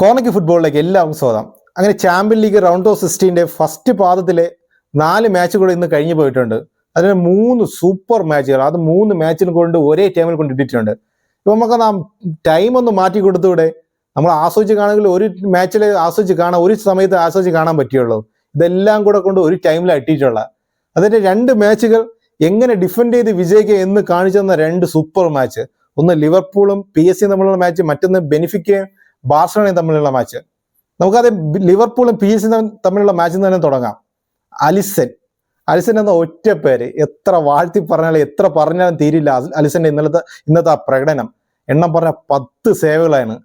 കോർണയ്ക്ക് ഫുട്ബോളിലേക്ക് എല്ലാവർക്കും സ്വാഗതം. അങ്ങനെ ചാമ്പ്യൻ ലീഗ് റൗണ്ട് ഓഫ് സിക്സ്റ്റീന്റെ ഫസ്റ്റ് പാദത്തിലെ നാല് മാച്ചുകൾ ഇന്ന് കഴിഞ്ഞു പോയിട്ടുണ്ട്. അതിന് മൂന്ന് സൂപ്പർ മാച്ചുകൾ അത് മൂന്ന് മാച്ചിനും കൊണ്ട് ഒരേ ടൈമിൽ കൊണ്ട് ഇട്ടിട്ടുണ്ട്. ഇപ്പം നമുക്ക് നാം ടൈം ഒന്ന് മാറ്റി കൊടുത്തൂടെ? നമ്മൾ ആസ്വദിച്ച് കാണുമെങ്കിൽ ഒരു മാച്ചിൽ ആസ്വദിച്ച് കാണാൻ ഒരു സമയത്ത് ആസ്വദിച്ച് കാണാൻ പറ്റുള്ളൂ ഇതെല്ലാം കൂടെ കൊണ്ട് ഒരു ടൈമിൽ ഇട്ടിട്ടുള്ള. അതിന്റെ രണ്ട് മാച്ചുകൾ എങ്ങനെ ഡിഫെൻഡ് ചെയ്ത് വിജയിക്കുക എന്ന് കാണിച്ചു തന്ന രണ്ട് സൂപ്പർ മാച്ച് ഒന്ന് ലിവർപൂളും പി എസ് സി തമ്മിലുള്ള മാച്ച് മറ്റൊന്ന് ബെനിഫിക്കയും ബാർസലോണയും തമ്മിലുള്ള മാച്ച് നമുക്കത് ലിവർപൂളും പി എസ് തമ്മിലുള്ള മാച്ചിൽ നിന്ന് തന്നെ തുടങ്ങാം. അലിസൻ. അലിസൻ എന്ന ഒറ്റ പേര് എത്ര വാഴ്ത്തി പറഞ്ഞാലും എത്ര പറഞ്ഞാലും തീരില്ല. അലിസന്റെ ഇന്നലത്തെ ഇന്നത്തെ ആ പ്രകടനം. എണ്ണം പറഞ്ഞ പത്ത് സേവകളാണ്.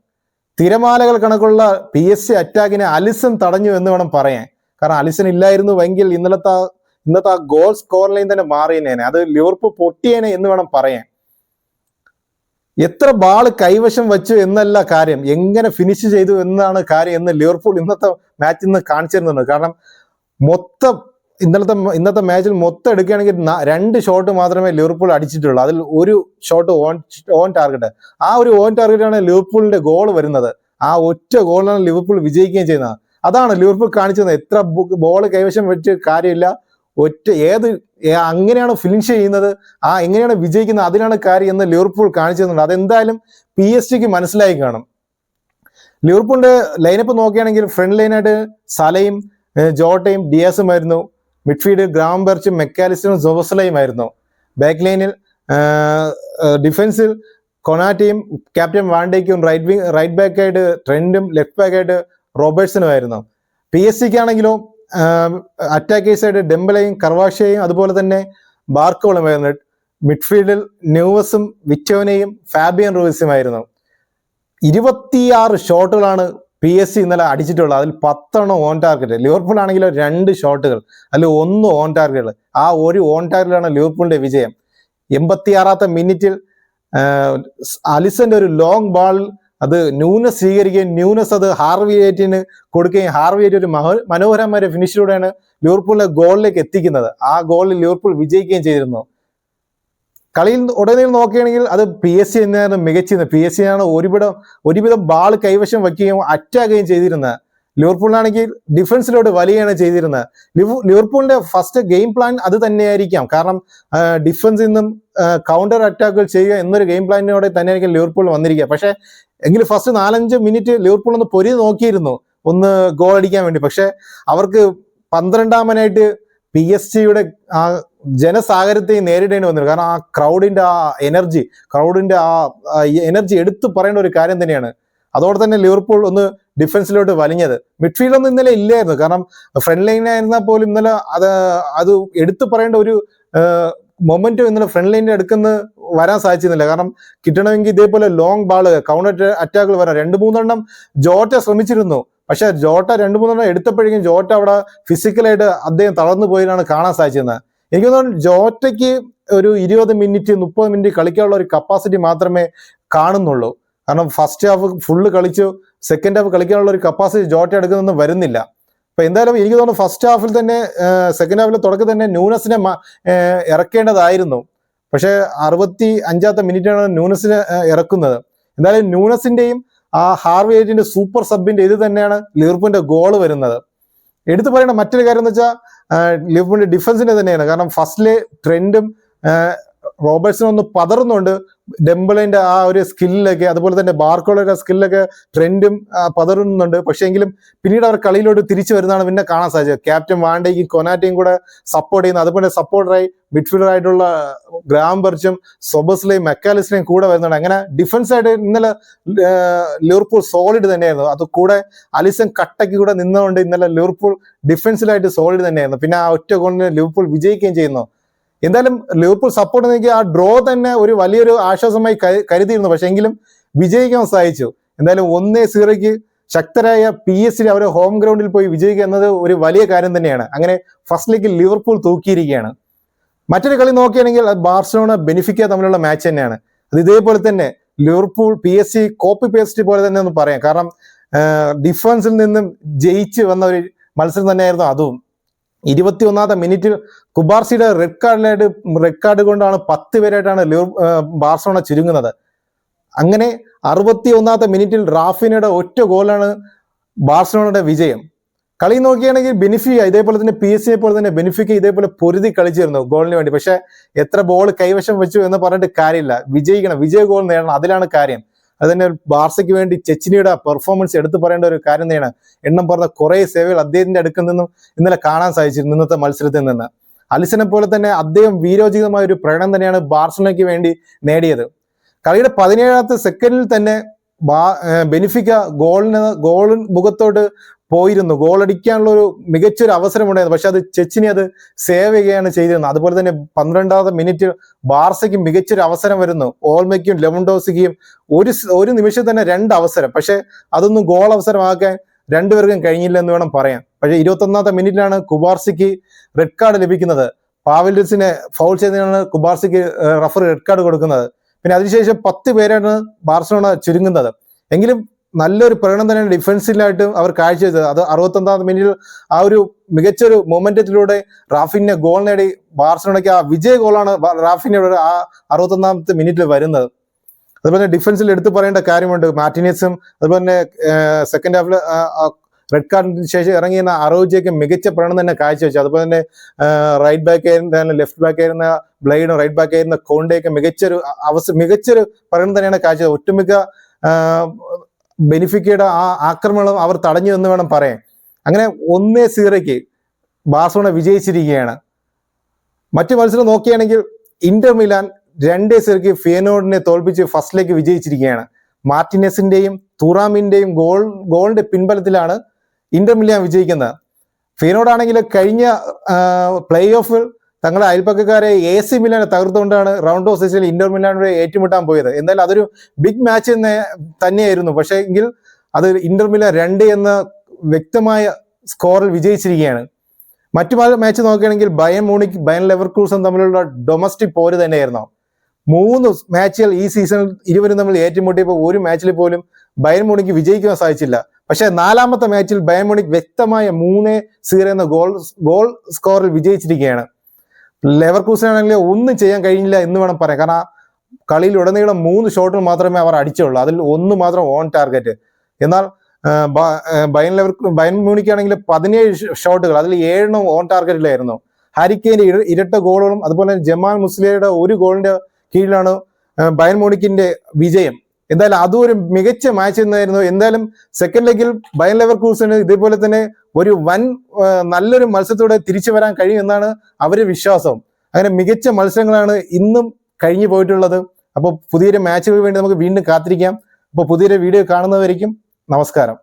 തിരമാലകൾ കണക്കുള്ള പി എസ് സി അറ്റാക്കിനെ അലിസൻ തടഞ്ഞു എന്ന് വേണം പറയാൻ. കാരണം അലിസൻ ഇല്ലായിരുന്നു എങ്കിൽ ഇന്നലത്തെ ഇന്നത്തെ ആ ഗോൾ സ്കോർ ലൈൻ തന്നെ മാറിയേനെ. അത് ലിവർപൂൾ പൊട്ടിയേനെ എന്ന് വേണം പറയാൻ. എത്ര ബാൾ കൈവശം വെച്ചു എന്നല്ല കാര്യം. എങ്ങനെ ഫിനിഷ് ചെയ്തു എന്നാണ് കാര്യം എന്ന് ലിവർപൂൾ ഇന്നത്തെ മാച്ചിൽ നിന്ന് കാണിച്ചിരുന്നുണ്ട് കാരണം മൊത്തം ഇന്നലത്തെ ഇന്നത്തെ മാച്ചിൽ മൊത്തം എടുക്കുകയാണെങ്കിൽ രണ്ട് ഷോട്ട് മാത്രമേ ലിവർപൂൾ അടിച്ചിട്ടുള്ളൂ. അതിൽ ഒരു ഷോട്ട് ഓൺ ഓൺ ടാർഗറ്റ് ആ ഒരു ഓൺ ടാർഗറ്റാണ് ലിവർപൂളിന്റെ ഗോൾ വരുന്നത്. ആ ഒറ്റ ഗോളാണ് ലിവർപൂൾ വിജയിക്കുകയും ചെയ്യുന്നത്. അതാണ് ലിവർപൂൾ കാണിച്ചത്. എത്ര ബോൾ കൈവശം വെച്ച് കാര്യമില്ല. ഒറ്റ ഏത് അങ്ങനെയാണ് ഫിനിഷ് ചെയ്യുന്നത്? ആ എങ്ങനെയാണ് വിജയിക്കുന്നത്? അതിനാണ് കാര്യം എന്ന് ലിവർപൂൾ കാണിച്ചു തന്നിട്ടുണ്ട്. അതെന്തായാലും പി എസ് ടിക്ക് മനസ്സിലായി കാണും. ലിവർപൂളിന്റെ ലൈനപ്പ് നോക്കുകയാണെങ്കിൽ ഫ്രണ്ട് ലൈനായിട്ട് സലയും ജോട്ടയും ഡിയാസും ആയിരുന്നു. മിഡ്ഫീൽഡ് ഗ്രാംബെർച്ചും മെക്കാലിസ്റ്ററും ജോബസ്ലയും ആയിരുന്നു. ബാക്ക് ലൈനിൽ ഡിഫൻസിൽ കൊനാറ്റയും ക്യാപ്റ്റൻ വാണ്ടേക്കും റൈറ്റ് വിങ് റൈറ്റ് ബാക്കായിട്ട് ട്രെൻഡും ലെഫ്റ്റ് ബാക്കായിട്ട് റോബേർട്സനും ആയിരുന്നു. പി എസ് സിക്ക് അറ്റാക്കേഴ്സായിട്ട് ഡെംബലയും കർവാഷയും അതുപോലെ തന്നെ ബാർക്കോളുമായിരുന്നു മിഡ്ഫീൽഡിൽ ന്യൂവസും വിറ്റോനയും ഫാബിയൻ റൂയിസുമായിരുന്നു ഇരുപത്തിയാറ് ഷോട്ടുകളാണ് പി എസ് സി ഇന്നലെ അടിച്ചിട്ടുള്ളത്. അതിൽ പത്തെണ്ണം ഓൺ ടാർഗറ്റ് ലിവർപൂൾ ആണെങ്കിലോ രണ്ട് ഷോട്ടുകൾ അതിൽ ഒന്ന് ഓൺ ടാർഗറ്റുകൾ ആ ഒരു ഓൺ ടാർഗറ്റാണ് ലിവർപൂളിന്റെ വിജയം. എൺപത്തിയാറാമത്തെ മിനിറ്റിൽ അലിസന്റെ ഒരു ലോങ് ബാൾ അത് ന്യൂനസ് സ്വീകരിക്കുകയും ന്യൂനസ് അത് ഹാർവിയേറ്റിന് കൊടുക്കുകയും ഹാർവിയേറ്റ് ഒരു മനോഹരമായ ഫിനിഷിലൂടെയാണ് ലിവർപൂളിനെ ഗോളിലേക്ക് എത്തിക്കുന്നത്. ആ ഗോളിൽ ലിവർപൂൾ വിജയിക്കുകയും ചെയ്തിരുന്നു. കളിയിൽ ഉടനെ നോക്കുകയാണെങ്കിൽ അത് പി എസ് സി എന്നായിരുന്നു മികച്ചിരുന്നത്. പി എസ് സി ആണ് ഒരുവിധം ഒരുവിധം ബാൾ കൈവശം വയ്ക്കുകയും അറ്റാക്കുകയും ചെയ്തിരുന്നത്. ലിവർപൂളിനാണെങ്കിൽ ഡിഫൻസിലോട്ട് വലിയാണ് ചെയ്തിരുന്നത്. ലിവ് ലിവർപൂളിന്റെ ഫസ്റ്റ് ഗെയിം പ്ലാൻ അത് തന്നെയായിരിക്കാം. കാരണം ഡിഫൻസിൽ നിന്നും കൗണ്ടർ അറ്റാക്കുകൾ ചെയ്യുക എന്നൊരു ഗെയിം പ്ലാനിനോടെ തന്നെയായിരിക്കും ലിവർപൂൾ വന്നിരിക്കുക. പക്ഷേ എങ്കിലും ഫസ്റ്റ് നാലഞ്ച് മിനിറ്റ് ലിവർപൂൾ ഒന്ന് പൊരി നോക്കിയിരുന്നു. ഒന്ന് ഗോൾ അടിക്കാൻ വേണ്ടി. പക്ഷെ അവർക്ക് പന്ത്രണ്ടാമനായിട്ട് പി എസ് ജിയുടെ ആ ജനസാഗരത്തെ നേരിടേണ്ടി വന്നിരുന്നു. കാരണം ആ ക്രൗഡിന്റെ ആ എനർജി ക്രൗഡിന്റെ ആ എനർജി എടുത്തു പറയേണ്ട ഒരു കാര്യം തന്നെയാണ്. അതോടെ തന്നെ ലിവർപൂൾ ഒന്ന് ഡിഫൻസിലോട്ട് വലിഞ്ഞത്. മിഡ്ഫീൽഡ് ഒന്നും ഇന്നലെ ഇല്ലായിരുന്നു. കാരണം ഫ്രണ്ട് ലൈനായിരുന്നാൽ പോലും ഇന്നലെ അത് അത് എടുത്തു പറയേണ്ട ഒരു മൊമെന്റും ഇന്നലെ ഫ്രണ്ട് ലൈനിന്റെ അടുക്കുന്ന വരാൻ സാധിച്ചിരുന്നില്ല. കാരണം കിട്ടണമെങ്കിൽ ഇതേപോലെ ലോങ് ബാൾ കൗണ്ടർ അറ്റാക്കുകൾ വരാം. രണ്ട് മൂന്നെണ്ണം ജോട്ട ശ്രമിച്ചിരുന്നു. പക്ഷെ ജോട്ട രണ്ട് മൂന്നെണ്ണം എടുത്തപ്പോഴേക്കും ജോട്ട അവിടെ ഫിസിക്കലായിട്ട് അദ്ദേഹം തളർന്നു പോയതാണ് കാണാൻ സാധിച്ചിരുന്നത്. എനിക്ക് തോന്നുന്നു ജോറ്റയ്ക്ക് ഒരു ഇരുപത് മിനിറ്റ് മുപ്പത് മിനിറ്റ് കളിക്കാനുള്ള ഒരു കപ്പാസിറ്റി മാത്രമേ കാണുന്നുള്ളൂ. കാരണം ഫസ്റ്റ് ഹാഫ് ഫുള്ള് കളിച്ചു. സെക്കൻഡ് ഹാഫ് കളിക്കാനുള്ള ഒരു കപ്പാസിറ്റി ജോട്ട എടുക്കുന്നൊന്നും വരുന്നില്ല. അപ്പൊ എന്തായാലും എനിക്ക് തോന്നുന്നു ഫസ്റ്റ് ഹാഫിൽ തന്നെ സെക്കൻഡ് ഹാഫിൽ തുടക്കം തന്നെ ന്യൂനസിനെ ഇറക്കേണ്ടതായിരുന്നു. പക്ഷെ അറുപത്തി അഞ്ചാമത്തെ മിനിറ്റാണ് ന്യൂനസിനെ ഇറക്കുന്നത്. എന്തായാലും ന്യൂനസിന്റെയും ആ ഹാർവേറ്റിന്റെ സൂപ്പർ സബിന്റെ ഇത് തന്നെയാണ് ലിവർപൂളിന്റെ ഗോൾ വരുന്നത്. എടുത്തു പറയേണ്ട മറ്റൊരു കാര്യം എന്ന് വെച്ചാൽ ലിവർപൂലിന്റെ ഡിഫൻസിന്റെ തന്നെയാണ്. കാരണം ഫസ്റ്റിലെ ട്രെൻഡും റോബർട്ട്സിനും ഒന്ന് പതറുന്നുണ്ട്. ഡെമ്പിളിന്റെ ആ ഒരു സ്കില്ലിലൊക്കെ അതുപോലെ തന്നെ ബാർക്കോളയുടെ സ്കില്ലൊക്കെ ട്രെൻഡും പതറുന്നുണ്ട്. പക്ഷേ എങ്കിലും പിന്നീട് അവർ കളിയിലോട്ട് തിരിച്ചു വരുന്നതാണ് പിന്നെ കാണാൻ സാധിച്ചത്. ക്യാപ്റ്റൻ വാണ്ടേക്കും കൊനാറ്റയും കൂടെ സപ്പോർട്ട് ചെയ്യുന്ന അതുപോലെ സപ്പോർട്ടറായി മിഡ്ഫീൽഡറായിട്ടുള്ള ഗ്രാംബർച്ചും സൊബസ്ലെയും മെക്കാലിസിനെയും കൂടെ വരുന്നുണ്ട് അങ്ങനെ ഡിഫൻസ് ആയിട്ട് ഇന്നലെ ലിവർപൂൾ സോളിഡ് തന്നെയായിരുന്നു. അത് കൂടെ അലിസൺ കട്ടയ്ക്ക് കൂടെ നിന്നുകൊണ്ട് ഇന്നലെ ലിവർപൂൾ ഡിഫൻസിലായിട്ട് സോളിഡ് തന്നെയായിരുന്നു. പിന്നെ ആ ഒറ്റ ഗോളിന് ലിവർപൂൾ വിജയിക്കുകയും ചെയ്യുന്നു. എന്തായാലും ലിവർപൂൾ സപ്പോർട്ട് നീക്കി ആ ഡ്രോ തന്നെ ഒരു വലിയൊരു ആശ്വാസമായി കരുതിയിരുന്നു. പക്ഷെ എങ്കിലും വിജയിക്കാൻ സഹായിച്ചു. എന്തായാലും ഒന്നേ സീറോയ്ക്ക് ശക്തരായ പി എസ് സി അവരെ ഹോം ഗ്രൗണ്ടിൽ പോയി വിജയിക്കുക എന്നത് ഒരു വലിയ കാര്യം തന്നെയാണ്. അങ്ങനെ ഫസ്റ്റ് ലീഗിൽ ലിവർപൂൾ തൂക്കിയിരിക്കുകയാണ്. മറ്റൊരു കളി നോക്കുകയാണെങ്കിൽ ബാർസലോണ ബെനിഫിക്ക തമ്മിലുള്ള മാച്ച് തന്നെയാണ്. അത് ഇതേപോലെ തന്നെ Liverpool P S C copy paste പോലെ തന്നെ ഒന്ന് പറയാം. കാരണം ഡിഫൻസിൽ നിന്നും ജയിച്ച് വന്ന ഒരു മത്സരം തന്നെയായിരുന്നു അതും. ഇരുപത്തി ഒന്നാമത്തെ മിനിറ്റിൽ കുബാർസിയുടെ റെഡ് കാർഡിലായിട്ട് റെഡ് കാർഡ് കൊണ്ടാണ് പത്ത് പേരായിട്ടാണ് ലിവർ ബാർസലോണ ചുരുങ്ങുന്നത്. അങ്ങനെ അറുപത്തി ഒന്നാമത്തെ മിനിറ്റിൽ റാഫിനയുടെ ഒറ്റ ഗോളാണ് ബാർസലോണയുടെ വിജയം. കളി നോക്കുകയാണെങ്കിൽ ബെനിഫിക്ക ഇതേപോലെ തന്നെ പി എസ് സിയെ പോലെ തന്നെ ബെനിഫിക്ക ഇതേപോലെ പൊരുതി കളിച്ചിരുന്നു ഗോളിന് വേണ്ടി. പക്ഷെ എത്ര ബോൾ കൈവശം വെച്ചു എന്ന് പറഞ്ഞിട്ട് കാര്യമില്ല. വിജയിക്കണം. വിജയ ഗോൾ നേടണം. അതിലാണ് കാര്യം. അത് തന്നെ ബാർസയ്ക്ക് വേണ്ടി ചെച്ചിനിയുടെ പെർഫോമൻസ് എടുത്തു പറയേണ്ട ഒരു കാര്യം തന്നെയാണ്. എണ്ണം പറഞ്ഞ കുറെ സേവകൾ അദ്ദേഹത്തിന്റെ അടുക്കൽ നിന്നും ഇന്നലെ കാണാൻ സാധിച്ചിരുന്നു ഇന്നത്തെ മത്സരത്തിൽ നിന്ന്. അലിസനെ പോലെ തന്നെ അദ്ദേഹം വീരോചിതമായ ഒരു പ്രകടനം തന്നെയാണ് ബാർസലോണയ്ക്ക് വേണ്ടി നേടിയത്. കളിയുടെ പതിനേഴാമത്തെ സെക്കൻഡിൽ തന്നെ ബെനിഫിക്ക ഗോളിന് ഗോളിൻ മുഖത്തോട്ട് പോയിരുന്നു. ഗോൾ അടിക്കാനുള്ള ഒരു മികച്ചൊരു അവസരം ഉണ്ടായിരുന്നു പക്ഷെ അത് ചെച്ചിനെ അത് സേവ് ചെയ്യുകയാണ് ചെയ്തിരുന്നത്. അതുപോലെ തന്നെ പന്ത്രണ്ടാമത്തെ മിനിറ്റ് ബാർസയ്ക്ക് മികച്ചൊരു അവസരം വരുന്നു. ഓൾമയ്ക്കും ലെമൺഡോസിക്കും ഒരു ഒരു നിമിഷം തന്നെ രണ്ട് അവസരം. പക്ഷെ അതൊന്നും ഗോൾ അവസരമാക്കാൻ രണ്ടുപേർക്കും കഴിഞ്ഞില്ല എന്ന് വേണം പറയാൻ. പക്ഷേ ഇരുപത്തൊന്നാമത്തെ മിനിറ്റിലാണ് കുബാർസിക്ക് റെഡ് കാർഡ് ലഭിക്കുന്നത്. പാവലിസിനെ ഫൗൾ ചെയ്തതിനാണ് കുബാർസിക്ക് റഫറി റെഡ് കാർഡ് കൊടുക്കുന്നത്. പിന്നെ അതിനുശേഷം പത്ത് പേരാണ് ബാർസലോണ ചുരുങ്ങുന്നത്. എങ്കിലും നല്ലൊരു പ്രകടനം തന്നെയാണ് ഡിഫൻസിലായിട്ട് അവർ കാഴ്ചവെച്ചത്. അത് അറുപത്തൊന്നാം മിനിറ്റിൽ ആ ഒരു മികച്ചൊരു മൊമെന്റത്തിലൂടെ റാഫിനെ ഗോൾ നേടി ബാർസലോണയ്ക്ക് ആ വിജയ ഗോളാണ് റാഫിന്റെ ആ അറുപത്തൊന്നാമത്തെ മിനിറ്റിൽ വരുന്നത്. അതുപോലെ ഡിഫൻസിൽ എടുത്തു പറയേണ്ട കാര്യമുണ്ട്. മാറ്റിനിയസും അതുപോലെ തന്നെ സെക്കൻഡ് ഹാഫിൽ റെഡ് കാർഡിന് ശേഷം ഇറങ്ങിയ അറോജിയൊക്കെ മികച്ച പ്രകടനം തന്നെ കാഴ്ചവെച്ചു. അതുപോലെ തന്നെ റൈറ്റ് ബാക്ക് ആയിരുന്ന ലെഫ്റ്റ് ബാക്ക് ആയിരുന്ന ബ്ലൈഡും റൈറ്റ് ബാക്ക് ആയിരുന്ന കോണ്ടയൊക്കെ മികച്ചൊരു അവസരം മികച്ചൊരു പ്രകടനം തന്നെയാണ് കാഴ്ച ഒട്ടുമിക്ക ബെനിഫിക്കയുടെ ആ ആക്രമണം അവർ തടഞ്ഞു എന്ന് വേണം പറയാൻ. അങ്ങനെ ഒന്നേ സീറയ്ക്ക് ബാർസലോണ വിജയിച്ചിരിക്കുകയാണ്. മറ്റു മത്സരം നോക്കുകയാണെങ്കിൽ ഇന്റർ മിലാൻ രണ്ടേ സീറയ്ക്ക് ഫിയനോഡിനെ തോൽപ്പിച്ച് ഫസ്റ്റിലേക്ക് വിജയിച്ചിരിക്കുകയാണ്. മാർട്ടിനെസിന്റെയും തുറാമിന്റെയും ഗോൾ ഗോളിന്റെ പിൻബലത്തിലാണ് ഇന്റർ മിലാൻ വിജയിക്കുന്നത് ഫീനോടാണെങ്കിൽ കഴിഞ്ഞ പ്ലേ ഓഫിൽ തങ്ങളുടെ അയൽപ്പക്കക്കാരെ എ സി മിലാനെ തകർത്തുകൊണ്ടാണ് റൗണ്ട് ഓഫ് സിക്സിൽ ഇന്റർ മിലാനോട് ഏറ്റുമുട്ടാൻ പോയത്. എന്നാൽ അതൊരു ബിഗ് മാച്ച് തന്നെയായിരുന്നു. പക്ഷേ എങ്കിൽ അത് ഇന്റർ മിലാൻ രണ്ട് എന്ന വ്യക്തമായ സ്കോറിൽ വിജയിച്ചിരിക്കുകയാണ്. മറ്റു മാച്ച് നോക്കുകയാണെങ്കിൽ ബയൻ മൂണിക് ബയൻ ലെവർക്രൂസൺ തമ്മിലുള്ള ഡൊമസ്റ്റിക് പോര് തന്നെയായിരുന്നു. മൂന്ന് മാച്ചുകൾ ഈ സീസണിൽ ഇരുവരും തമ്മിൽ ഏറ്റുമുട്ടിയപ്പോൾ ഒരു മാച്ചിൽ പോലും ബയൻ മൂണിക്ക് വിജയിക്കാൻ സാധിച്ചില്ല. പക്ഷേ നാലാമത്തെ മാച്ചിൽ ബയൻ മൂണിക് വ്യക്തമായ മൂന്ന് സീറോ എന്ന ഗോൾ ഗോൾ സ്കോറിൽ വിജയിച്ചിരിക്കുകയാണ്. ലെവർക്കൂസിനാണെങ്കിൽ ഒന്നും ചെയ്യാൻ കഴിഞ്ഞില്ല എന്ന് വേണം പറയാം കാരണം കളിയിൽ ഉടനീളം മൂന്ന് ഷോട്ടുകൾ മാത്രമേ അവർ അടിച്ചുള്ളൂ. അതിൽ ഒന്ന് മാത്രം ഓൺ ടാർഗറ്റ് എന്നാൽ ബയൻ ലെവർ ബയൻ മ്യൂണിക്കാണെങ്കിൽ പതിനേഴ് ഷോട്ടുകൾ അതിൽ ഏഴെണ്ണം ഓൺ ടാർഗറ്റിലായിരുന്നു ഹാരിക്കേന്റെ ഇരട്ട ഗോളുകളും അതുപോലെ ജമാൽ മുസ്ലിയുടെ ഒരു ഗോളിന്റെ കീഴിലാണ് ബയൻ മ്യൂണിക്കിന്റെ വിജയം. എന്തായാലും അതും ഒരു മികച്ച മാച്ച് തന്നെയായിരുന്നു. എന്തായാലും സെക്കൻഡ് ലെഗിൽ ബയൻ ലെവർ ക്രൂസിന് ഇതേപോലെ തന്നെ ഒരു വൻ നല്ലൊരു മത്സരത്തോടെ തിരിച്ചു വരാൻ കഴിയുമെന്നാണ് അവരുടെ വിശ്വാസം. അങ്ങനെ മികച്ച മത്സരങ്ങളാണ് ഇന്നും കഴിഞ്ഞു പോയിട്ടുള്ളത്. അപ്പോൾ പുതിയൊരു മാച്ചുകൾ വേണ്ടി നമുക്ക് വീണ്ടും കാത്തിരിക്കാം. അപ്പോൾ പുതിയൊരു വീഡിയോ കാണുന്നവരിക്കും നമസ്കാരം.